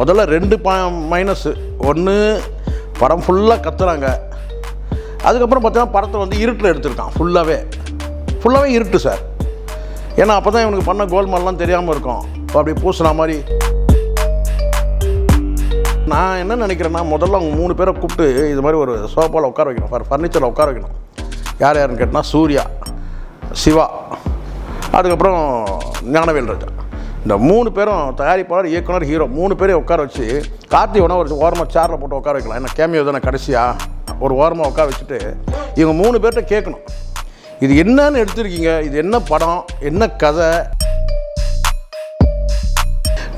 முதல்ல ரெண்டு பா மைனஸு ஒன்று படம் ஃபுல்லாக கத்துறாங்க. அதுக்கப்புறம் பார்த்தீங்கன்னா படத்தை வந்து இருட்டில் எடுத்திருக்கான் ஃபுல்லாகவே ஃபுல்லாகவே இருட்டு சார் ஏன்னா அப்போ தான் இவனுக்கு பண்ண கோல்மால்லாம் தெரியாமல் இருக்கும். இப்போ அப்படி பூசின மாதிரி. நான் என்ன நினைக்கிறேன்னா முதல்ல அவங்க மூணு பேரை கூப்பிட்டு இது மாதிரி ஒரு சோஃபாவில் உட்கார வைக்கணும். ஃபார் ஃபர்னிச்சரில் உட்கார வைக்கணும். யார் யாருன்னு கேட்டால் சூர்யா சிவா. அதுக்கப்புறம் ஞானவேல் ராஜா. இந்த மூணு பேரும் தயாரிப்பாளர் இயக்குனர் ஹீரோ மூணு பேரையும் உட்கார வச்சு கார்த்தி வேணா ஒரு ஓரமாக சேரில் போட்டு உட்கார வைக்கலாம். ஏன்னா கேமியோ தானே கடைசியாக ஒரு ஓரமாக உட்கார வச்சுட்டு இவங்க மூணு பேர்கிட்ட கேட்கணும். இது என்னன்னு எடுத்திருக்கீங்க? இது என்ன படம்? என்ன கதை?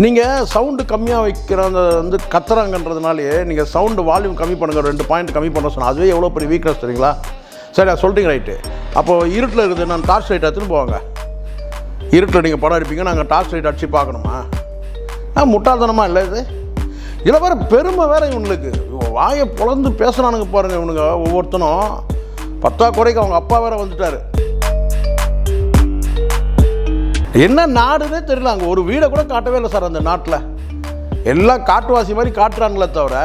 நீங்கள் சவுண்டு கம்மியாக வைக்கிற அந்த வந்து கத்துறாங்கன்றதுனாலே நீங்கள் சவுண்டு வால்யூம் கம்மி பண்ணுங்கள் ரெண்டு பாயிண்ட் கம்மி பண்ண சொன்னால் அதுவே எவ்வளோ பெரிய வீக்னஸ் தெரியுங்களா? சரி சொல்கிறீங்க ரைட்டு அப்போது இருட்டில் இருக்குது நான் டார்ச் லைட் எடுத்துன்னு போவாங்க. இருட்டில் நீங்கள் படம் எடுப்பீங்க நாங்கள் டார்ச் லைட் அடிச்சு பார்க்கணுமா? ஆ முட்டாள்தனமா இல்லை இது? இதில் வேறு பெருமை வேறு இவனுக்கு வாயை பொழந்து பேசுகிறானுங்க பாருங்கள் இவனுங்க ஒவ்வொருத்தனும். பத்தா குறைக்கு அவங்க அப்பா வேற வந்துட்டாரு. என்ன நாடுனே தெரியல அங்கே ஒரு வீடை கூட காட்டவே இல்லை சார் அந்த நாட்டில். எல்லாம் காட்டுவாசி மாதிரி காட்டுறாங்களே தவிர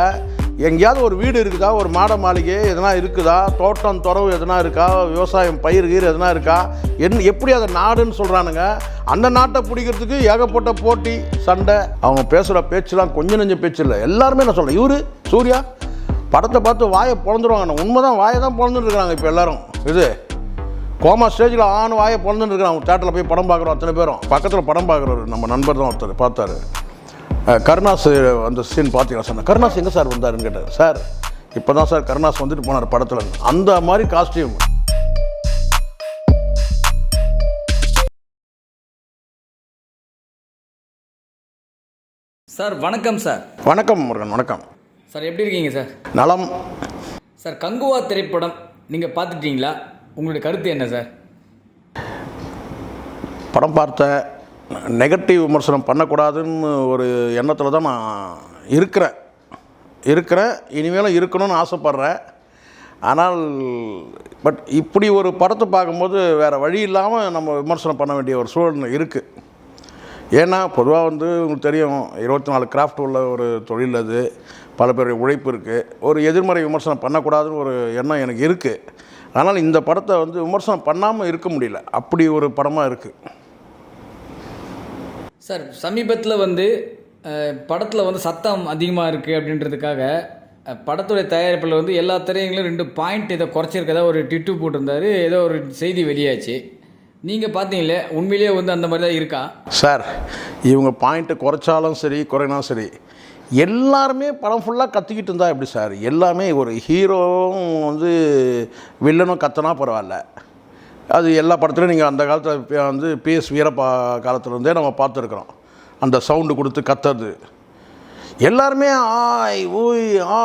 எங்கேயாவது ஒரு வீடு இருக்குதா? ஒரு மாட மாளிகை எதனா இருக்குதா? தோட்டம் துறவு எதனா இருக்கா? விவசாயம் பயிர் கீர் எதனா இருக்கா? என்ன எப்படி அதை நாடுன்னு சொல்கிறானுங்க அந்த நாட்டை பிடிக்கிறதுக்கு ஏகப்பட்ட போட்டி சண்டை. அவங்க பேசுகிற பேச்சுலாம் கொஞ்சம் நெஞ்ச பேச்சு இல்லை. எல்லாருமே நான் சொல்கிறேன் இவரு சூர்யா படத்தை பார்த்து வாயை பிறந்துருவாங்க உண்மைதான் வாயை தான் பிறந்துட்டு இருக்கிறாங்க இப்போ எல்லாரும். இது கோமா ஸ்டேஜில் ஆண் வாயை பிறந்துட்டு இருக்கிறான் தேட்டரில் போய் படம் பார்க்குறோம் அத்தனை பேரும். பக்கத்தில் படம் பார்க்குறவர் நம்ம நண்பர் தான் ஒருத்தர் பார்த்தாரு. கருணாஸ் அந்த சீன் பார்த்தீங்களா சொன்னேன் கருணாஸ் எங்கே சார் வந்தாருன்னு கேட்டார் சார் இப்போ தான் சார் கருணாஸ் வந்துட்டு போனார் படத்தில். அந்த மாதிரி காஸ்டியூம் சார் வணக்கம் சார். வணக்கம் முருகன் வணக்கம். சார் எப்படி இருக்கீங்க சார்? நலம். சார் கங்குவா திரைப்படம் நீங்கள் பார்த்துட்டீங்களா? உங்களுடைய கருத்து என்ன சார்? படம் பார்த்த நெகட்டிவ் விமர்சனம் பண்ணக்கூடாதுன்னு ஒரு எண்ணத்தில் தான் நான் இருக்கிறேன். இருக்கிறேன். இனிமேலும் இருக்கணும்னு ஆசைப்பட்றேன். ஆனால் பட் இப்படி ஒரு படத்தை பார்க்கும்போது வேறு வழி இல்லாமல் நம்ம விமர்சனம் பண்ண வேண்டிய ஒரு சூழ்நிலை இருக்குது ஏன்னா பொதுவாக வந்து உங்களுக்கு தெரியும் இருபத்தி நாலு கிராஃப்ட் உள்ள ஒரு தொழில் அது. பல பேருடைய உழைப்பு இருக்குது ஒரு எதிர்மறை விமர்சனம் பண்ணக்கூடாதுன்னு ஒரு எண்ணம் எனக்கு இருக்குது ஆனால் இந்த படத்தை வந்து விமர்சனம் பண்ணாமல் இருக்க முடியல. அப்படி ஒரு படமாக இருக்குது சார் சமீபத்தில் வந்து படத்தில் வந்து சத்தம் அதிகமாக இருக்குது அப்படின்றதுக்காக படத்துடைய தயாரிப்பில் வந்து எல்லா திரையங்களும் ரெண்டு பாயிண்ட் இதை குறைச்சிருக்கதா ஒரு டிட்டு போட்டிருந்தாரு ஏதோ ஒரு செய்தி வெளியாச்சு. நீங்கள் பார்த்தீங்களே உண்மையிலேயே வந்து அந்த மாதிரி தான் இருக்கா? சார் இவங்க பாயிண்ட்டை குறைச்சாலும் சரி குறைனாலும் சரி எல்லாருமே படம் ஃபுல்லாக கத்திக்கிட்டு இருந்தா எப்படி சார்? எல்லாமே ஒரு ஹீரோவும் வந்து வில்லனும் கத்தனா பரவாயில்ல. அது எல்லா படத்துலையும் நீங்கள் அந்த காலத்தில் வந்து பிஎஸ் வீரப்பா காலத்துலேருந்தே நம்ம பார்த்துருக்குறோம். அந்த சவுண்டு கொடுத்து கத்துறது. எல்லாருமே ஆய் ஊய் ஆ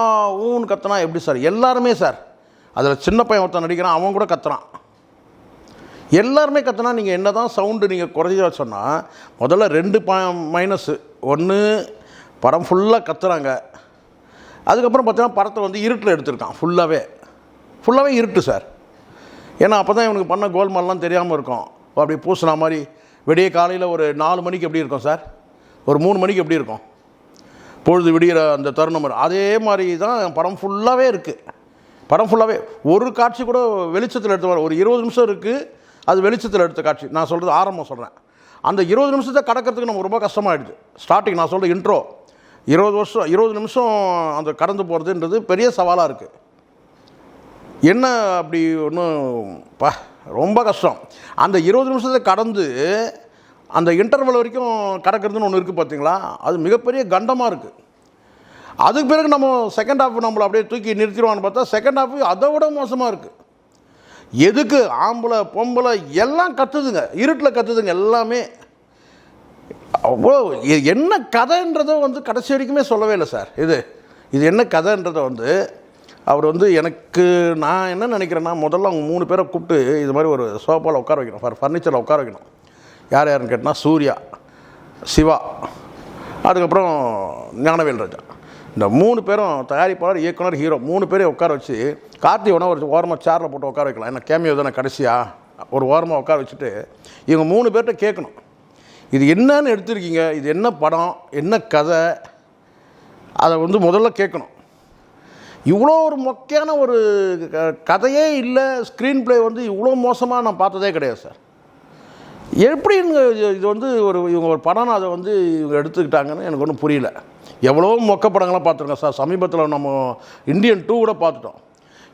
ஊன்னு கத்துனா எப்படி சார்? எல்லாருமே சார். அதில் சின்ன பையன் ஒருத்தன் நடிக்கிறான் அவன் கூட கத்துறான். எல்லாருமே கத்துனா நீங்கள் என்ன தான் சவுண்டு நீங்கள் குறைஞ்ச சொன்னால் முதல்ல ரெண்டு ப மைனஸு ஒன்று படம் ஃபுல்லாக கத்துறாங்க. அதுக்கப்புறம் பார்த்தீங்கன்னா படத்தை வந்து இருட்டில் எடுத்திருக்கான் ஃபுல்லாகவே ஃபுல்லாகவே இருட்டு சார். ஏன்னா அப்போ தான் இவனுக்கு பண்ண கோல்மால்லாம் தெரியாமல் இருக்கும். அப்படி பூசின மாதிரி விடிய காலையில் ஒரு நாலு மணிக்கு எப்படி இருக்கும் சார்? ஒரு மூணு மணிக்கு எப்படி இருக்கும்? பொழுது விடிகிற அந்த தருணம் அதே மாதிரி தான் படம் ஃபுல்லாகவே இருக்குது படம் ஃபுல்லாகவே ஒரு காட்சி கூட வெளிச்சத்தில் எடுத்து வர ஒரு இருபது நிமிஷம் இருக்குது அது வெளிச்சத்தில் எடுத்த காட்சி. நான் சொல்கிறது ஆரம்பம் சொல்கிறேன் அந்த இருபது நிமிஷத்தை கடக்கிறதுக்கு நமக்கு ரொம்ப கஷ்டமாயிடுது ஸ்டார்டிங் நான் சொல்கிற இன்ட்ரோ இருபது வருஷம் இருபது நிமிஷம் அந்த கடந்து போகிறதுன்றது பெரிய சவாலாக இருக்குது என்ன அப்படி ஒன்றும் பா ரொம்ப கஷ்டம். அந்த இருபது நிமிஷத்தை கடந்து அந்த இன்டர்வல் வரைக்கும் கடக்கிறதுன்னு ஒன்று இருக்குது பார்த்தீங்களா அது மிகப்பெரிய கண்டமாக இருக்குது அதுக்கு பிறகு நம்ம செகண்ட் ஹாஃப் நம்மளை அப்படியே தூக்கி நிறுத்திடுவான்னு பார்த்தா செகண்ட் ஹாஃப் அதை விட மோசமாக இருக்குது எதுக்கு? ஆம்பளை பொம்பளை எல்லாம் கத்துதுங்க. இருட்டில் கத்துதுங்க எல்லாமே. அவ்வளோ என்ன கதைன்றதை வந்து கடைசி வரைக்குமே சொல்லவே இல்லை சார். இது இது என்ன கதைன்றதை வந்து அவர் வந்து எனக்கு நான் என்ன நினைக்கிறேன்னா முதல்ல அவங்க மூணு பேரை கூப்பிட்டு இது மாதிரி ஒரு சோஃபாவில் உட்கார வைக்கணும் ஃபார் ஃபர்னிச்சரில் உட்கார வைக்கணும். யார் யாருன்னு கேட்டால் சூர்யா சிவா அதுக்கப்புறம் ஞானவேல் ராஜா. இந்த மூணு பேரும் தயாரிப்பாளர் இயக்குனர் ஹீரோ மூணு பேரையும் உட்கார வச்சு கார்த்தி வேணா ஒரு ஓரமாக சேரில் போட்டு உட்கார வைக்கலாம். ஏன்னா கேமியோ தானே கடைசியாக ஒரு ஓரமாக உட்கார வச்சுட்டு இவங்க மூணு பேர்கிட்ட கேட்கணும். இது என்னன்னு எடுத்திருக்கீங்க? இது என்ன படம்? என்ன கதை? அதை வந்து முதல்ல கேட்கணும். இவ்வளோ ஒரு மொக்கையான ஒரு க- கதையே இல்லை. ஸ்க்ரீன் ப்ளே வந்து இவ்வளோ மோசமாக நான் பார்த்ததே கிடையாது சார் எப்படி இது- இது வந்து ஒரு இவங்க ஒரு படம் அதை வந்து இவங்க எடுத்துக்கிட்டாங்கன்னு எனக்கு ஒன்றும் புரியல. எவ்வளோ மொக்க படங்கள்லாம் பார்த்துருக்கோம் சார் சமீபத்தில் நம்ம இந்தியன் டூ கூட பார்த்துட்டோம்.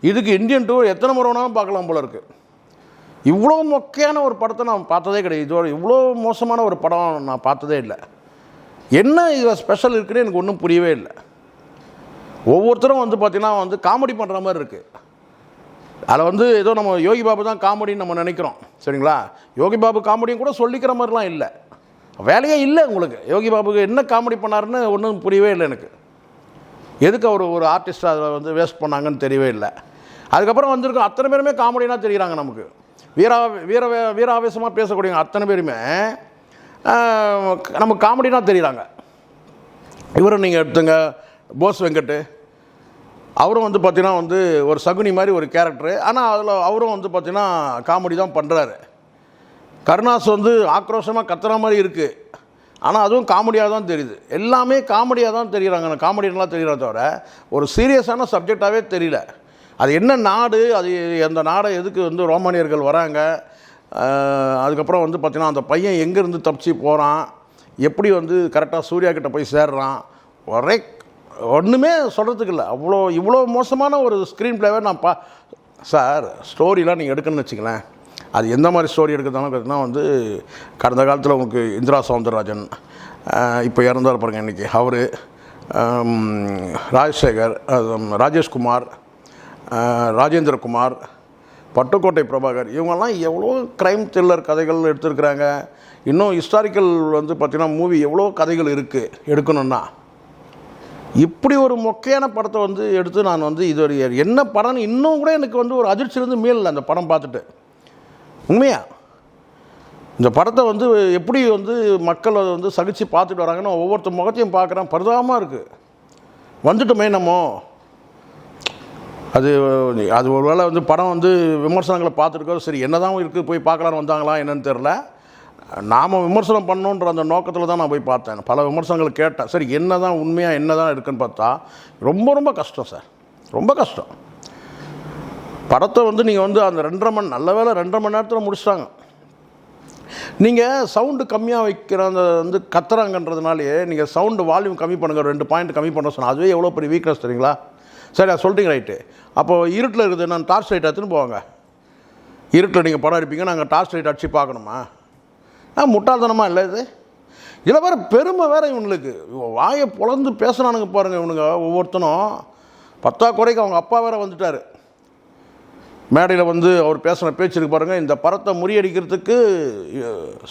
இதுக்கு இந்தியன் டூ எத்தனை முறை வேணாலும் பார்க்கலாம் போல இருக்குது இவ்வளோ மொக்கையான ஒரு படத்தை நான் பார்த்ததே கிடையாது. இதோட இவ்வளோ மோசமான ஒரு படம் நான் பார்த்ததே இல்லை. என்ன இதில் ஸ்பெஷல் இருக்குன்னு எனக்கு ஒன்றும் புரியவே இல்லை. ஒவ்வொருத்தரும் வந்து பார்த்திங்கன்னா வந்து காமெடி பண்ணுற மாதிரி இருக்குது அதில் வந்து ஏதோ நம்ம யோகி பாபு தான் காமெடின்னு நம்ம நினைக்கிறோம். சரிங்களா? யோகி பாபு காமெடியும் கூட சொல்லிக்கிற மாதிரிலாம் இல்லை. வேலையே இல்லை உங்களுக்கு. யோகி பாபுக்கு என்ன காமெடி பண்ணாருன்னு ஒன்றும் புரியவே இல்லை எனக்கு. எதுக்கு அவர் ஒரு ஆர்டிஸ்ட் அதை வந்து வேஸ்ட் பண்ணாங்கன்னு தெரியவே இல்லை. அதுக்கப்புறம் வந்திருக்கோம் அத்தனை பேருமே காமெடினா தெரிகிறாங்க நமக்கு. வீரா வீர வீராவேசமாக பேசக்கூடிய அத்தனை பேருமே நமக்கு காமெடினா தெரியுறாங்க. இவரை நீங்கள் எடுத்துங்க. போஸ் வெங்கட்டு. அவரும் வந்து பார்த்தீங்கன்னா வந்து ஒரு சகுனி மாதிரி ஒரு கேரக்டரு ஆனால் அதில் அவரும் வந்து பார்த்தீங்கன்னா காமெடி தான் பண்ணுறாரு கருணாஸ் வந்து ஆக்ரோஷமாக கத்துற மாதிரி இருக்குது ஆனால் அதுவும் காமெடியாக தான் தெரியுது. எல்லாமே காமெடியாக தான் தெரியுறாங்க. காமெடியெல்லாம் தெரியுறத தவிர ஒரு சீரியஸான சப்ஜெக்டாகவே தெரியல. அது என்ன நாடு அது அந்த நாடை எதுக்கு வந்து ரோமானியர்கள் வராங்க? அதுக்கப்புறம் வந்து பார்த்திங்கன்னா அந்த பையன் எங்கேருந்து தப்பிச்சு போகிறான் எப்படி வந்து கரெக்டாக சூர்யா கிட்டே போய் சேர்றான்? ஒரே ஒன்றுமே சொல்கிறதுக்கு இல்லை. அவ்வளோ இவ்வளோ மோசமான ஒரு ஸ்க்ரீன் பிளேவை நான் பா சார் ஸ்டோரிலாம் நீங்கள் எடுக்கணும்னு வச்சுங்களேன் அது எந்த மாதிரி ஸ்டோரி எடுக்கிறதாலும் பார்த்தீங்கன்னா வந்து கடந்த காலத்தில் உங்களுக்கு இந்திரா சவுந்தரராஜன் இப்போ இறந்தார் பாருங்கள் இன்றைக்கி அவர் ராஜசேகர் ராஜேஷ்குமார் ராஜேந்திரகுமார் பட்டுக்கோட்டை பிரபாகர் இவங்கெல்லாம் எவ்வளோ க்ரைம் த்ரில்லர் கதைகள் எடுத்திருக்கிறாங்க. இன்னும் ஹிஸ்டாரிக்கல் வந்து பார்த்திங்கன்னா மூவி எவ்வளோ கதைகள் இருக்குது எடுக்கணுன்னா இப்படி ஒரு மொக்கையான படத்தை வந்து எடுத்து நான் வந்து இது ஒரு என்ன படம்னு இன்னும் கூட எனக்கு வந்து ஒரு அதிர்ச்சியிலேருந்து மீளல அந்த படம் பார்த்துட்டு. உண்மையா? இந்த படத்தை வந்து எப்படி வந்து மக்கள் அதை வந்து சகிச்சு பார்த்துட்டு வராங்கன்னு ஒவ்வொருத்தர் முகத்தையும் பார்க்குறேன். பரிதாபமாக இருக்குது வந்துட்டோமே நம்ம அது அது ஒருவேளை வந்து படம் வந்து விமர்சனங்களை பார்த்துருக்கோம் சரி என்ன தான் இருக்குது போய் பார்க்கலான்னு வந்தாங்களா என்னன்னு தெரில நாம் விமர்சனம் பண்ணணுன்ற அந்த நோக்கத்தில் தான் நான் போய் பார்த்தேன். பல விமர்சனங்கள் கேட்டேன். சரி என்ன தான் உண்மையாக என்ன தான் இருக்குன்னு பார்த்தா ரொம்ப ரொம்ப கஷ்டம் சார். ரொம்ப கஷ்டம். படத்தை வந்து நீங்கள் வந்து அந்த ரெண்டரை மணி நல்ல வேளை ரெண்டரை மணி நேரத்தில் முடிச்சிட்டாங்க. நீங்கள் சவுண்டு கம்மியாக வைக்கிற அந்த வந்து கத்துறாங்கன்றதுனாலே நீங்கள் சவுண்டு வால்யூம் கம்மி பண்ணுங்கள் ரெண்டு பாயிண்ட் கம்மி பண்ண சொன்னால் அதுவே எவ்வளோ பெரிய வீக்னஸ் தெரியுங்களா? சரி அதை சொல்லிட்டீங்க ரைட்டு அப்போது இருட்டில் இருக்குது நான் டார்ச் லைட் எடுத்துன்னு போவாங்க. இருட்டில் நீங்கள் படம் எடுப்பீங்க நாங்கள் டார்ச் லைட் அடித்து பார்க்கணுமா? ஆ முட்டாள்தனமாக இல்லை இது? இதில் வேறு பெருமை வேறு இவனுக்கு. வாயை பொழந்து பேசுனானுங்க பாருங்கள் இவனுங்க ஒவ்வொருத்தனும். பத்தா குறைக்கு அவங்க அப்பா வேற வந்துட்டார். மேடையில் வந்து அவர் பேசின பேச்சு இருக்கு பாருங்கள் இந்த படத்தை முறியடிக்கிறதுக்கு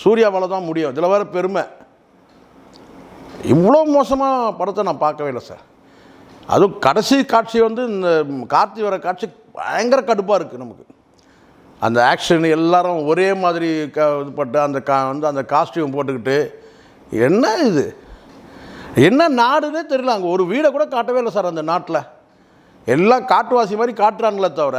சூர்யாவால் தான் முடியும். இதில் வேறு பெருமை. இவ்வளோ மோசமாக படத்தை நான் பார்க்கவே இல்லை சார். அதுவும் கடைசி காட்சி வந்து இந்த கார்த்தி வர காட்சி பயங்கர கடுப்பாக இருக்குது நமக்கு. அந்த ஆக்ஷன் எல்லாரும் ஒரே மாதிரி க இது பட்டு அந்த கா வந்து அந்த காஸ்டியூம் போட்டுக்கிட்டு என்ன இது? என்ன நாடுன்னே தெரியல. அங்கே ஒரு வீடை கூட காட்டவே இல்லை சார் அந்த நாட்டில். எல்லாம் காட்டுவாசி மாதிரி காட்டுறாங்களே தவிர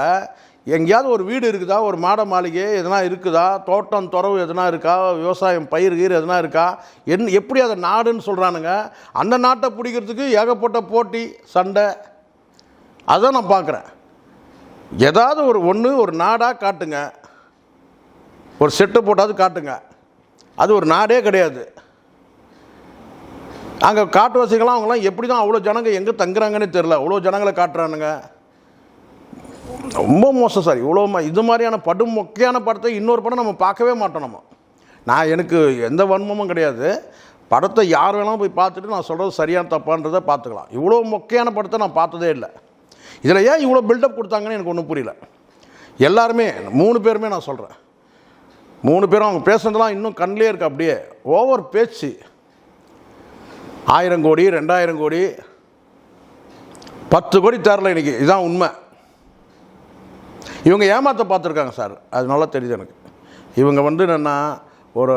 எங்கேயாவது ஒரு வீடு இருக்குதா? ஒரு மாட மாளிகை எதனா இருக்குதா? தோட்டம் துறவு எதனா இருக்கா? விவசாயம் பயிர் கீர் எதனா இருக்கா? என் எப்படி அதை நாடுன்னு சொல்கிறானுங்க அந்த நாட்டை பிடிக்கிறதுக்கு ஏகப்பட்ட போட்டி சண்டை. அதான் நான் பார்க்குறேன். ஏதாவது ஒரு ஒன்று ஒரு நாடாக காட்டுங்க. ஒரு செட்டு போட்டாவது காட்டுங்க. அது ஒரு நாடே கிடையாது. அங்கே காட்டுவாசிகள்லாம் அவங்களாம் எப்படி தான் அவ்வளோ ஜனங்க எங்கே தங்குறாங்கன்னே தெரில அவ்வளோ ஜனங்களை காட்டுறானுங்க. ரொம்ப மோசம் சார். இவ்வளோ இது மாதிரியான படும் மொக்கையான படத்தை இன்னொரு படம் நம்ம பார்க்கவே மாட்டோம் நம்ம. நான் எனக்கு எந்த வன்மமும் கிடையாது. படத்தை யார் வேணாலும் போய் பார்த்துட்டு நான் சொல்கிறது சரியான தப்பான்றதை பார்த்துக்கலாம். இவ்வளோ மொக்கையான படத்தை நான் பார்த்ததே இல்லை. இதில் ஏன் இவ்வளோ பில்டப் கொடுத்தாங்கன்னு எனக்கு ஒன்றும் புரியல. எல்லாருமே மூணு பேருமே நான் சொல்கிறேன் மூணு பேரும் அவங்க பேசுனதெல்லாம் இன்னும் கண்ணிலே இருக்கு அப்படியே. ஓவர் பேச்சு. ஆயிரம் கோடி ரெண்டாயிரம் கோடி பத்து கோடி தரல இன்னைக்கு. இதுதான் உண்மை. இவங்க ஏமாத்த பார்த்துருக்காங்க சார். அது நல்லா தெரியுது எனக்கு. இவங்க வந்து என்னென்னா ஒரு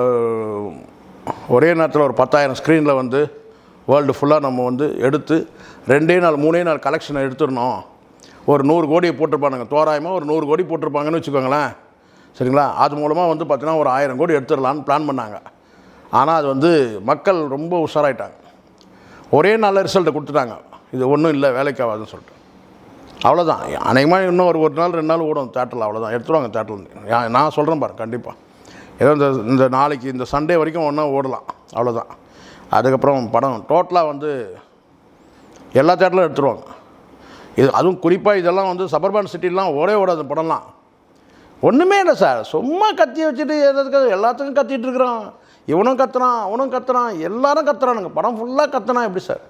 ஒரே நேரத்தில் ஒரு பத்தாயிரம் ஸ்க்ரீனில் வந்து வேர்ல்டு ஃபுல்லாக நம்ம வந்து எடுத்து ரெண்டே நாள் மூணே நாள் கலெக்ஷனை எடுத்துடணும். ஒரு நூறு கோடியை போட்டிருப்பானுங்க. தோராயமாக ஒரு நூறு கோடி போட்டிருப்பாங்கன்னு வச்சுக்கோங்களேன். சரிங்களா? அது மூலமாக வந்து பார்த்தீங்கன்னா ஒரு ஆயிரம் கோடி எடுத்துடலான்னு பிளான் பண்ணாங்க. ஆனால் அது வந்து மக்கள் ரொம்ப உஷாராயிட்டாங்க. ஒரே நல்ல ரிசல்ட்டை கொடுத்துட்டாங்க. இது ஒன்றும் இல்லை வேலைக்கு ஆகாதுன்னு சொல்லிட்டு. அவ்வளோதான் அநேகமாக இன்னும் ஒரு ஒரு நாள் ரெண்டு நாள் ஓடும் தேட்டரில் அவ்வளோதான் எடுத்துருவாங்க தேட்டரில் நான் சொல்கிறேன் பாரு கண்டிப்பாக ஏதோ இந்த இந்த நாளைக்கு இந்த சண்டே வரைக்கும் ஒன்றா ஓடலாம். அவ்வளோதான் அதுக்கப்புறம் படம் டோட்டலாக வந்து எல்லா தேட்டரிலும் எடுத்துருவாங்க. இது அதுவும் குறிப்பாக இதெல்லாம் வந்து சபர்பான் சிட்டிலாம் ஓடே ஓடாது படம்லாம். ஒன்றுமே இல்லை சார். சும்மா கத்தி வச்சுட்டு எதுக்கு எல்லாத்துக்கும் கத்திட்டு இருக்கிறான். இவனும் கத்துறான் அவனும் கத்துறான் எல்லாரும் கத்துறானுங்க. படம் ஃபுல்லாக கத்துனா எப்படி சார்?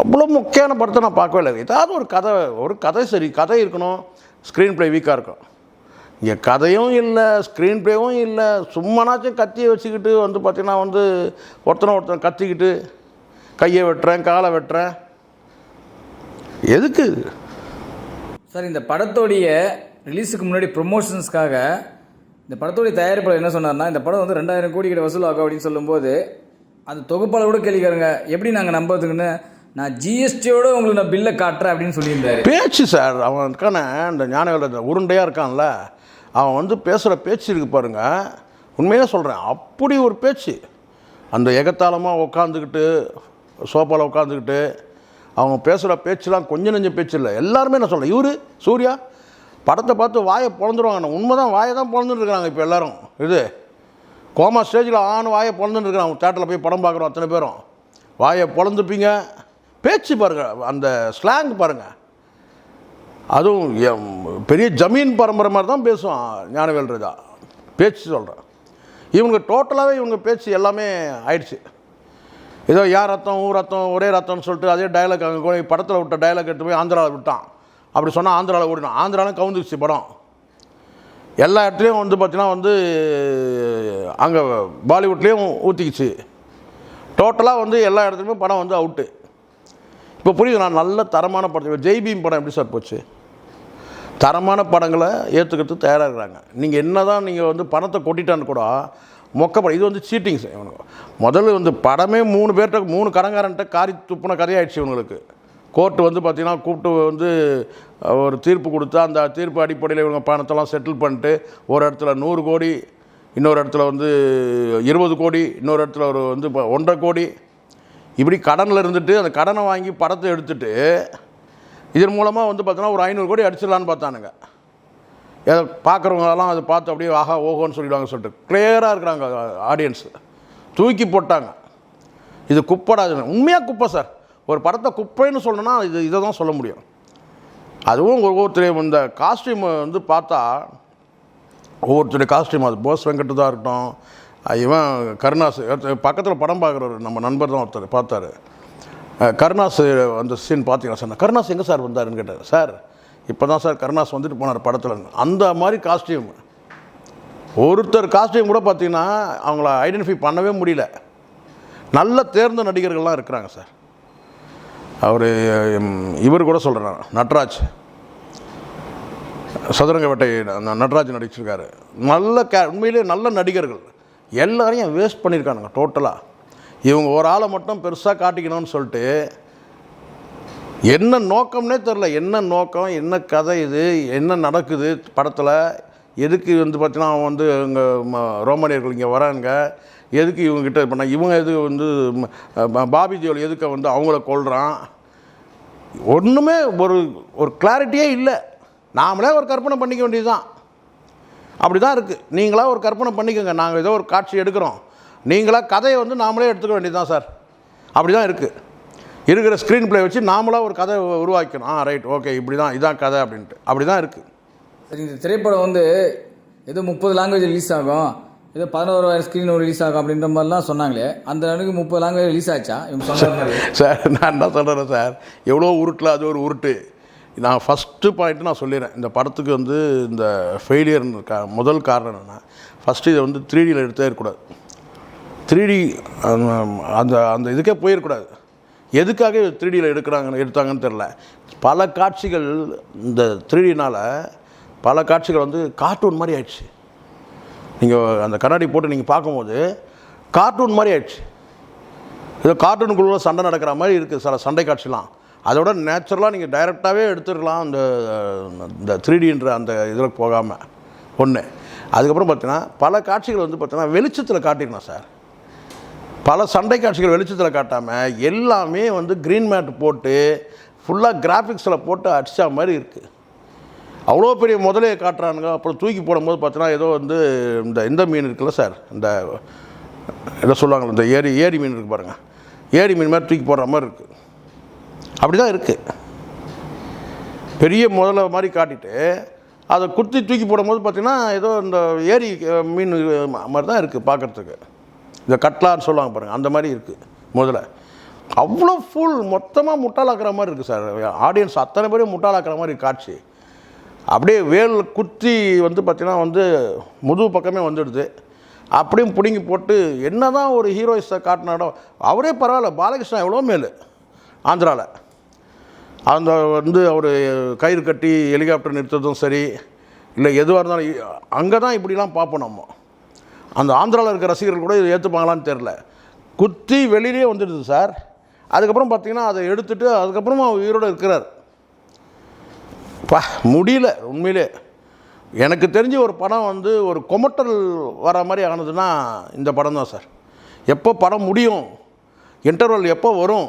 அவ்வளோ முக்கியமான படத்தை நான் பார்க்கவே இல்லை. ஏதாவது ஒரு கதை ஒரு கதை சரி கதை இருக்கணும். ஸ்க்ரீன் ப்ளே வீக்காக இருக்கும். இங்கே கதையும் இல்லை ஸ்க்ரீன் ப்ளேவும் இல்லை. சும்மானாச்சும் கத்தியை வச்சுக்கிட்டு வந்து பார்த்திங்கன்னா வந்து ஒருத்தனை ஒருத்தன் கத்திக்கிட்டு கையை வெட்டுறேன் காலை வெட்டுறேன். எதுக்கு? சார் இந்த படத்தோடைய ரிலீஸுக்கு முன்னாடி ப்ரொமோஷன்ஸ்க்காக இந்த படத்தோடைய தயாரிப்பாளர் என்ன சொன்னார்னா இந்த படம் வந்து ரெண்டாயிரம் கோடி கிட்ட வசூலாகும் அப்படின்னு சொல்லும்போது அந்த தொகுப்பாளர் கூட கேள்விக்காரங்க எப்படி நாங்கள் நம்புறதுக்குன்னு? நான் ஜிஎஸ்டியோட உங்களுக்கு நான் பில்லை காட்டுறேன் அப்படின்னு சொல்லியிருந்தாரு. பேச்சு சார். அவன் இருக்கானே இந்த ஞானவேல உருண்டையாக இருக்கான்ல அவன் வந்து பேசுகிற பேச்சு இருக்கு பாருங்க. உண்மையாக சொல்கிறேன் அப்படி ஒரு பேச்சு. அந்த எகத்தாளமாக உட்காந்துக்கிட்டு சோஃபாவில் உட்காந்துக்கிட்டு அவங்க பேசுகிற பேச்சுலாம் கொஞ்சம் நெஞ்சம் பேச்சு இல்லை. எல்லாருமே நான் சொல்கிறேன் இவர் சூர்யா படத்தை பார்த்து வாயை பிறந்துருவாங்க உண்மை தான் வாயை தான் பிறந்துட்டுருக்குறாங்க இப்போ எல்லாரும். இது கோமா ஸ்டேஜில் ஆண் வாயை பிறந்துட்டுருக்குறாங்க இருக்கிறாங்க தேட்டரில் போய் படம் பார்க்குறோம் அத்தனை பேரும். வாயை பிறந்துப்பீங்க பேச்சு பாருங்கள் அந்த ஸ்லாங் பாருங்கள் அதுவும் எம் பெரிய ஜமீன் பரம்பரை மாதிரி தான் பேசுவான் ஞானவேல் ராஜா. பேச்சு சொல்கிறேன் இவங்க டோட்டலாகவே இவங்க பேச்சு எல்லாமே ஆயிடுச்சு. ஏதோ யார் ரத்தம் ஊர் ரத்தம் ஒரே ரத்தம்னு சொல்லிட்டு அதே டைலாக் அங்கே கூட படத்தில் விட்ட டைலாக் எடுத்து போய் ஆந்திராவில் விட்டான். அப்படி சொன்னால் ஆந்திராவில் ஓடினான். ஆந்திராவில் கவுந்துச்சு படம். எல்லா இடத்துலையும் வந்து பார்த்தீங்கன்னா வந்து அங்கே பாலிவுட்லேயும் ஊற்றிக்கிச்சு டோட்டலாக வந்து எல்லா இடத்துலையுமே படம் வந்து அவுட்டு இப்போ புரியுது நான் நல்ல தரமான படம் ஜெய்பீம் படம் எப்படி சார் போச்சு? தரமான படங்களை ஏற்றுக்கிறதுக்கு தயாராக இருக்கிறாங்க. நீங்கள் என்ன தான் நீங்கள் வந்து பணத்தை கொட்டிட்டான்னு கூட மொக்க இது வந்து சீட்டிங் இவனுக்கு. முதல்ல வந்து படமே மூணு பேர்கிட்ட மூணு கடங்காரன்ட்ட காரி துப்புன கதையாயிடுச்சு இவங்களுக்கு கோர்ட்டு வந்து பார்த்திங்கன்னா கூப்பிட்டு வந்து ஒரு தீர்ப்பு கொடுத்தா அந்த தீர்ப்பு அடிப்படையில் இவங்க பணத்தெல்லாம் செட்டில் பண்ணிட்டு ஒரு இடத்துல நூறு கோடி இன்னொரு இடத்துல வந்து இருபது கோடி இன்னொரு இடத்துல ஒரு வந்து இப்போ ஒன்றரை கோடி. இப்படி கடனில் இருந்துட்டு அந்த கடனை வாங்கி படத்தை எடுத்துட்டு இதன் மூலமாக வந்து பார்த்தோன்னா ஒரு ஐநூறு கோடி அடிச்சிடலான்னு பார்த்தானுங்க. ஏதோ பார்க்குறவங்களெல்லாம் அதை பார்த்து அப்படியே ஆஹா ஓஹோன்னு சொல்லிடுவாங்க சொல்லிட்டு கிளியராக இருக்கிறாங்க ஆடியன்ஸ் தூக்கி போட்டாங்க. இது குப்படா உண்மையாக குப்பை சார். ஒரு படத்தை குப்பைன்னு சொல்லணும்னா இது இதை தான் சொல்ல முடியும். அதுவும் ஒவ்வொருத்தரையும் இந்த காஸ்டியூம் வந்து பார்த்தா ஒவ்வொருத்தருடைய காஸ்டியூம் அது போஸ் வெங்கட்டு தான் இருக்கட்டும் இவன் கருணாஸ் பக்கத்தில் படம் பார்க்குறவர் நம்ம நண்பர் தான் ஒருத்தர் பார்த்தாரு. கருணாஸ் அந்த சீன் பார்த்தீங்களா சார்? கருணாஸ் எங்கே சார் வந்தாருன்னு கேட்டார். சார் இப்போ தான் சார் கருணாஸ் வந்துட்டு போனார் படத்தில். அந்த மாதிரி காஸ்டியூம் ஒருத்தர் காஸ்டியூம் கூட பார்த்தீங்கன்னா அவங்கள ஐடென்டிஃபை பண்ணவே முடியல. நல்ல தேர்ந்த நடிகர்கள்லாம் இருக்கிறாங்க சார். அவர் இவர் கூட சொல்கிறார் நட்ராஜ். சதுரங்க வேட்டை நட்ராஜ் நடிச்சிருக்காரு. நல்ல கே உண்மையிலே நல்ல நடிகர்கள். எல்லாரையும் வேஸ்ட் பண்ணியிருக்கானுங்க டோட்டலாக இவங்க ஒரு ஆளை மட்டும் பெருசாக காட்டிக்கணும்னு சொல்லிட்டு என்ன நோக்கம்னே தெரில என்ன நோக்கம் என்ன கதை இது என்ன நடக்குது படத்தில்? எதுக்கு வந்து பார்த்தீங்கன்னா அவன் வந்து இங்கே ரோமானியர்கள் இங்கே வராங்க. எதுக்கு இவங்ககிட்ட பண்ண இவங்க எதுக்கு வந்து பாபி ஜோல் எதுக்கு வந்து அவங்கள கொள்கிறான் ஒன்றுமே ஒரு ஒரு கிளாரிட்டியே இல்லை. நாமளே ஒரு கற்பனை பண்ணிக்க வேண்டியதுதான். அப்படி தான் இருக்குது நீங்களாக ஒரு கற்பனை பண்ணிக்கோங்க. நாங்கள் ஏதோ ஒரு காட்சி எடுக்கிறோம். நீங்களாக கதையை வந்து நாமளே எடுத்துக்க வேண்டியது தான் சார். அப்படி தான் இருக்குது இருக்கிற ஸ்க்ரீன் ப்ளே வச்சு நாமளாக ஒரு கதை உருவாக்கணும். ஆ ரைட் ஓகே இப்படி தான் இதான் கதை அப்படின்ட்டு. அப்படி தான் இருக்குது சரி இந்த திரைப்படம் வந்து ஏதோ முப்பது லாங்குவேஜ் ரிலீஸ் ஆகும். ஏதோ பதினோராயிரம் ஸ்க்ரீன் ரிலீஸ் ஆகும் அப்படின்ற மாதிரிலாம் சொன்னாங்களே. அந்த அளவுக்கு முப்பது லாங்குவேஜ் ரிலீஸ் ஆச்சா? இவங்க சார் நான் என்ன சொல்கிறேன் சார் எவ்வளோ உருட்டில் அது ஒரு உருட்டு. நான் ஃபஸ்ட்டு பாயிண்ட்டு நான் சொல்லிடுறேன். இந்த படத்துக்கு வந்து இந்த ஃபெயிலியர்னு கா முதல் காரணம் என்னென்னா ஃபஸ்ட்டு இதை வந்து த்ரீ டியில் எடுத்தே இருக்கக்கூடாது. த்ரீ டி அந்த அந்த இதுக்கே போயிடக்கூடாது எதுக்காக த்ரீ டியில் எடுக்கிறாங்க எடுத்தாங்கன்னு தெரில பல காட்சிகள் இந்த த்ரீ டினால் பல காட்சிகள் வந்து கார்ட்டூன் மாதிரி ஆயிடுச்சு. நீங்கள் அந்த கண்ணாடி போட்டு நீங்கள் பார்க்கும்போது கார்ட்டூன் மாதிரி ஆயிடுச்சு. ஏதோ கார்ட்டூனுக்குள்ள சண்டை நடக்கிற மாதிரி இருக்குது சில சண்டை காட்சிலாம். அதோட நேச்சுரலாக நீங்கள் டைரெக்டாகவே எடுத்துருக்கலாம் அந்த இந்த த்ரீடின்ற அந்த இதில் போகாமல் ஒன்று அதுக்கப்புறம் பார்த்தீங்கன்னா பல காட்சிகள் வந்து பார்த்தீங்கன்னா வெளிச்சத்தில் காட்டிடணும் சார். பல சண்டை காட்சிகள் வெளிச்சத்தில் காட்டாமல் எல்லாமே வந்து க்ரீன் மேட் போட்டு ஃபுல்லாக கிராஃபிக்ஸில் போட்டு அடித்த மாதிரி இருக்குது அவ்வளோ பெரிய முதலையை காட்டுறானுங்க. அப்புறம் தூக்கி போடும்போது பார்த்தீங்கன்னா ஏதோ வந்து இந்த இந்த மீன் இருக்குல்ல சார் இந்த என்ன சொல்லுவாங்க இந்த ஏரி ஏரி மீன் இருக்குது பாருங்கள் ஏரி மீன் மாதிரி தூக்கி போடுற மாதிரி இருக்குது அப்படி தான் இருக்குது பெரிய முதல்ல மாதிரி காட்டிட்டு அதை குத்தி தூக்கி போடும்போது பார்த்திங்கன்னா ஏதோ இந்த ஏரி மீன் மாதிரி தான் இருக்குது பார்க்குறதுக்கு இந்த கட்லான்னு சொல்லுவாங்க பாருங்கள் அந்த மாதிரி இருக்குது முதல்ல. அவ்வளோ ஃபுல் மொத்தமாக முட்டாளாக்குற மாதிரி இருக்குது சார். ஆடியன்ஸ் அத்தனை பேரையும் முட்டாளாக்குற மாதிரி காட்சி. அப்படியே வேல் குத்தி வந்து பார்த்தீங்கன்னா வந்து முதுகு பக்கமே வந்துடுது. அப்படியும் பிடுங்கி போட்டு என்ன தான் ஒரு ஹீரோயிஸை காட்டினாடோ அவரே பரவாயில்ல பாலகிருஷ்ணா எவ்வளோ மேல் ஆந்திராவில் அந்த வந்து அவர் கயிறு கட்டி ஹெலிகாப்டர் நிறுத்ததும் சரி இல்லை எதுவாக இருந்தாலும் அங்கே தான் இப்படிலாம் பார்ப்போம் நம்ம. அந்த ஆந்திராவில் இருக்க ரசிகர்கள் கூட இதை ஏற்றுப்பாங்களான்னு தெரில குத்தி வெளியிலே வந்துடுது சார். அதுக்கப்புறம் பார்த்தீங்கன்னா அதை எடுத்துட்டு அதுக்கப்புறமா அவர் உயிரோடு இருக்கிறார். பா முடியல உண்மையிலே. எனக்கு தெரிஞ்ச ஒரு படம் வந்து ஒரு கொமட்டல் வர மாதிரி ஆனதுன்னா இந்த படம் தான் சார். எப்போ படம் முடியும்? இன்டர்வல் எப்போ வரும்?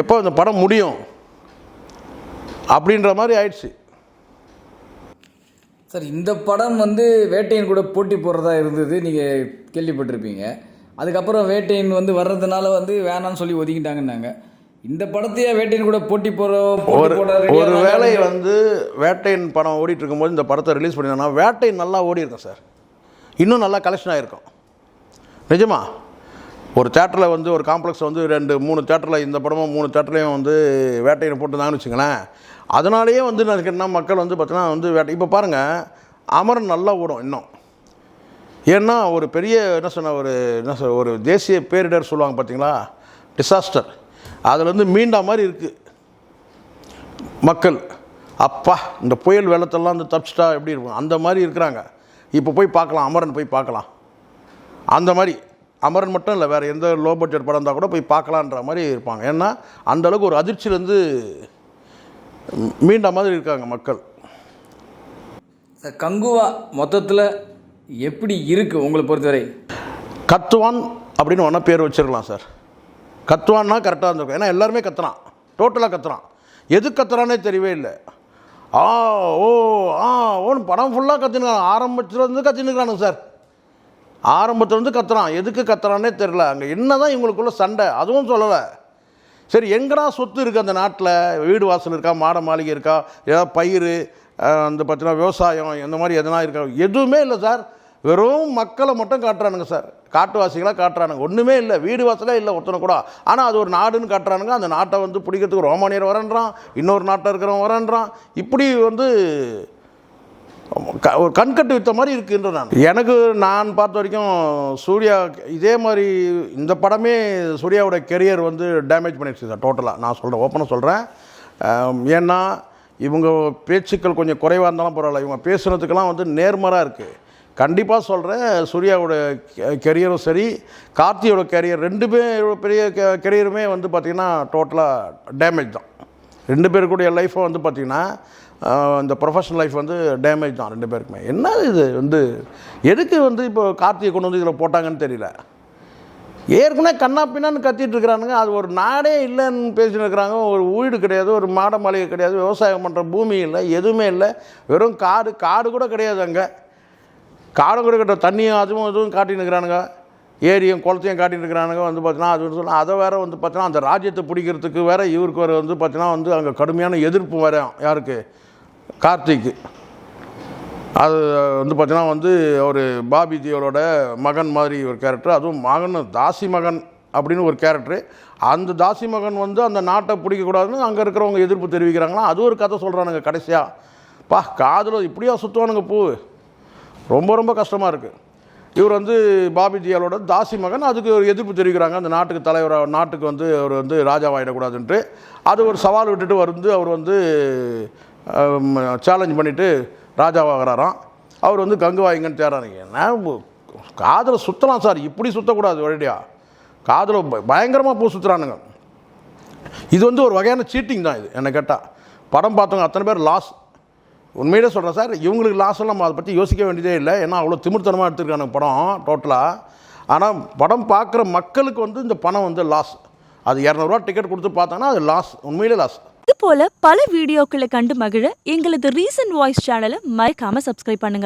எப்போ இந்த படம் முடியும்? அப்படின்ற மாதிரி ஆயிடுச்சு. சார் இந்த படம் வந்து வேட்டையன் கூட போட்டி போடுறதா இருந்தது நீங்கள் கேள்விப்பட்டிருப்பீங்க. அதுக்கப்புறம் வேட்டையன் வந்து வர்றதுனால வந்து வேணாம்னு சொல்லி ஒதுக்கிட்டாங்கன்னாங்க. இந்த படத்தையே வேட்டையன் கூட போட்டி போடுற போட்டி ஒரு. வேளை வந்து வேட்டையின் படம் ஓடிட்டு இருக்கும்போது இந்த படத்தை ரிலீஸ் பண்ணியிருந்தாங்கன்னா வேட்டையின் நல்லா ஓடி இருக்கும் சார். இன்னும் நல்லா கலெக்ஷன் ஆகிருக்கும் நிஜமா? ஒரு தேட்டரில் வந்து ஒரு காம்ப்ளெக்ஸ் வந்து ரெண்டு மூணு தேட்டரில் இந்த படமும் மூணு தேட்டர்லையும் வந்து வேட்டையனை போட்டுருந்தாங்கன்னு வச்சுங்களேன் அதனாலேயே வந்து எனக்கு என்ன மக்கள் வந்து பார்த்தீங்கன்னா வந்து வேட்டை இப்போ பாருங்கள் அமரன் நல்லா ஓடும் இன்னும். ஏன்னா ஒரு பெரிய என்ன சொன்ன ஒரு என்ன சொல் ஒரு தேசிய பேரிடர் சொல்லுவாங்க பார்த்தீங்களா? டிசாஸ்டர் அதில் வந்து மீண்டா மாதிரி இருக்குது மக்கள் அப்பா இந்த புயல் வெள்ளத்தெல்லாம் வந்து தப்பிச்சிட்டா எப்படி இருக்கும்? அந்த மாதிரி இருக்கிறாங்க. இப்போ போய் பார்க்கலாம் அமரன் போய் பார்க்கலாம். அந்த மாதிரி. அமரன் மட்டும் இல்லை வேறு எந்த லோ பட்ஜெட் படம் இருந்தால் கூட போய் பார்க்கலான்ற மாதிரி இருப்பாங்க. ஏன்னா அந்த அளவுக்கு ஒரு அதிர்ச்சியிலேருந்து மீண்ட மாதிரி இருக்காங்க மக்கள். கங்குவா மொத்தத்தில் எப்படி இருக்குது உங்களை பொறுத்தவரை? கத்துவான் அப்படின்னு ஒன்றா பேர் வச்சிருக்கலாம் சார். கத்துவான்னா கரெக்டாக இருந்திருக்கும். ஏன்னா எல்லாருமே கத்துறான். டோட்டலாக கத்துறான். எது கத்துறானே தெரியவே இல்லை. ஆ ஓ ஆ ஓன்னு படம் ஃபுல்லாக கத்தினுக்கிறான் ஆரம்பத்துலேருந்து கத்தினுக்கிறானுங்க சார். ஆரம்பத்துலேருந்து கத்துறான். எதுக்கு கத்துறான்னே தெரில அங்கே என்ன தான் இவங்களுக்குள்ள சண்டை அதுவும் சொல்லலை. சரி எங்கடா சொத்து இருக்குது அந்த நாட்டில்? வீடு வாசல் இருக்கா? மாட மாளிகை இருக்கா? ஏதாவது பயிர் அந்த பார்த்தீங்கன்னா விவசாயம் இந்த மாதிரி எதனா இருக்கா? எதுவுமே இல்லை சார். வெறும் மக்களை மட்டும் காட்டுறானுங்க சார். காட்டுவாசிகளாக காட்டுறானுங்க. ஒன்றுமே இல்லை. வீடு வாசலே இல்லை ஒருத்தனை கூட. ஆனால் அது ஒரு நாடுன்னு காட்டுறானுங்க. அந்த நாட்டை வந்து பிடிக்கிறதுக்கு ரோமானியர் வரன்றான். இன்னொரு நாட்டில் இருக்கிறவன் வரன்றான். இப்படி வந்து ஒரு கண்கட்டு வித்த மாதிரி இருக்குன்ற நான். எனக்கு நான் பார்த்த வரைக்கும் சூர்யா இதே மாதிரி இந்த படமே சூர்யாவோட கெரியர் வந்து டேமேஜ் பண்ணிடுச்சு சார் டோட்டலாக நான் சொல்கிறேன் ஓப்பனாக சொல்கிறேன் ஏன்னா இவங்க பேச்சுக்கள் கொஞ்சம் குறைவாக இருந்தாலும் பரவாயில்ல. இவங்க பேசுனதுக்கெல்லாம் வந்து நேர்மறாக இருக்குது கண்டிப்பாக சொல்கிறேன் சூர்யாவோட கெரியரும் சரி கார்த்தியோட கெரியர் ரெண்டு பேர் பெரிய கெரியருமே வந்து பார்த்திங்கன்னா டோட்டலாக டேமேஜ் தான். ரெண்டு பேருக்குடைய லைஃப்பை வந்து பார்த்திங்கன்னா இந்த ப்ரொஃபஷனல் லைஃப் வந்து டேமேஜ் தான் ரெண்டு பேருக்குமே. என்ன இது? வந்து எதுக்கு வந்து இப்போ கார்த்திகை கொண்டு வந்து இதில் போட்டாங்கன்னு தெரியல. ஏற்கனவே கண்ணா பின்னான்னு கத்திட்டு இருக்கிறானுங்க. அது ஒரு நாடே இல்லைன்னு பேசிட்டு இருக்கிறாங்க. ஒரு வீடு கிடையாது ஒரு மாட மாளிகை கிடையாது விவசாயம் பண்ணுற பூமி இல்லை எதுவுமே இல்லை. வெறும் காடு காடு கூட கிடையாது அங்கே. காடு கூட கிட்ட தண்ணியும் அதுவும் இதுவும் காட்டின்னு இருக்கிறானுங்க. ஏரியும் குளத்தையும் காட்டின்னு இருக்கிறானுங்க வந்து பார்த்தீங்கன்னா அது வந்து அதை வேற வந்து பார்த்தீங்கன்னா அந்த ராஜ்யத்தை பிடிக்கிறதுக்கு வேற இவருக்கு வேறு வந்து பார்த்தீங்கன்னா வந்து அங்கே கடுமையான எதிர்ப்பு வர யாருக்கு? கார்த்திக்கு. அது வந்து பார்த்தீங்கன்னா வந்து ஒரு பாபி தேவரோட மகன் மாதிரி ஒரு கேரக்டர் அதுவும் மகன் தாசி மகன் அப்படின்னு ஒரு கேரக்டரு அந்த தாசி மகன் வந்து அந்த நாட்டை பிடிக்கக்கூடாதுன்னு அங்கே இருக்கிறவங்க எதிர்ப்பு தெரிவிக்கிறாங்களா? அது ஒரு கதை சொல்கிறானுங்க கடைசியாக பா காதில் இப்படியா சுற்றுவானுங்க பூ. ரொம்ப ரொம்ப கஷ்டமாக இருக்குது இவர் வந்து பாபிஜியாலோட தாசி மகன். அதுக்கு ஒரு எதிர்ப்பு தெரிவிக்கிறாங்க. அந்த நாட்டுக்கு தலைவராக நாட்டுக்கு வந்து அவர் வந்து ராஜாவாயிடக்கூடாதுன்ட்டு அது ஒரு சவால் விட்டுட்டு வந்து அவர் வந்து சேலஞ்ச் பண்ணிவிட்டு ராஜாவாகிறாராம். அவர் வந்து கங்குவாயிங்கன்னு தேடுறாங்க என்ன காதில் சுற்றலாம் சார். இப்படி சுற்றக்கூடாது ஒரேடியா. காதில் பயங்கரமாக பூ சுற்றுறானுங்க இது வந்து ஒரு வகையான சீட்டிங் தான் இது என்னை கேட்டால் படம் பார்த்தவங்க அத்தனை பேர் லாஸ் உண்மையிலே சொல்கிறேன் சார் இவங்களுக்கு லாஸ் நம்ம அதை பற்றி யோசிக்க வேண்டியதே இல்லை. ஏன்னா அவ்வளோ திமிர்த்தனமாக எடுத்திருக்காங்க படம் டோட்டலாக ஆனால் படம் பார்க்குற மக்களுக்கு வந்து இந்த பணம் வந்து லாஸ் அது இரநூறுவா டிக்கெட் கொடுத்து பார்த்தாங்கன்னா அது லாஸ் உண்மையிலே லாஸ் இது போல பல வீடியோக்களை கண்டு மகிழ எங்களது ரீசன்ட் வாய்ஸ் சேனலை மறக்காம சப்ஸ்கிரைப் பண்ணுங்க.